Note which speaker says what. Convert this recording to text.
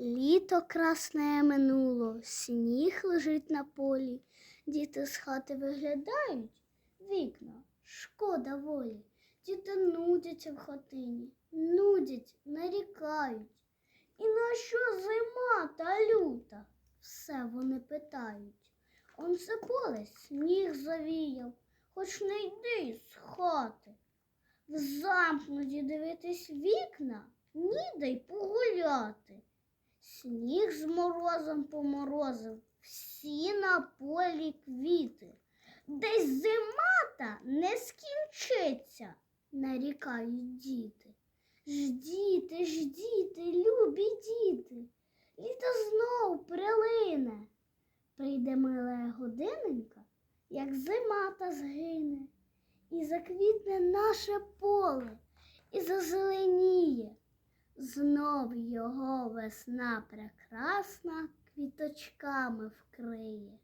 Speaker 1: Літо красне минуло, сніг лежить на полі. Діти з хати виглядають вікна, шкода волі. Діти нудяться в хатині, нудять, нарікають. І на що зима та люта? Все вони питають. Он це поле сніг завіяв, хоч не йди з хати. В замкнуті дивитись вікна, ніде й погуляти. Сніг з морозом поморозив, всі на полі квіти. Десь зима та не скінчиться, нарікають діти. Ждіте, ждіте, любі діти, літо знов прилине. Прийде мила годиненька, як зима та згине, і заквітне наше поле, і зазеленіє. Знов його весна прекрасна квіточками вкриє.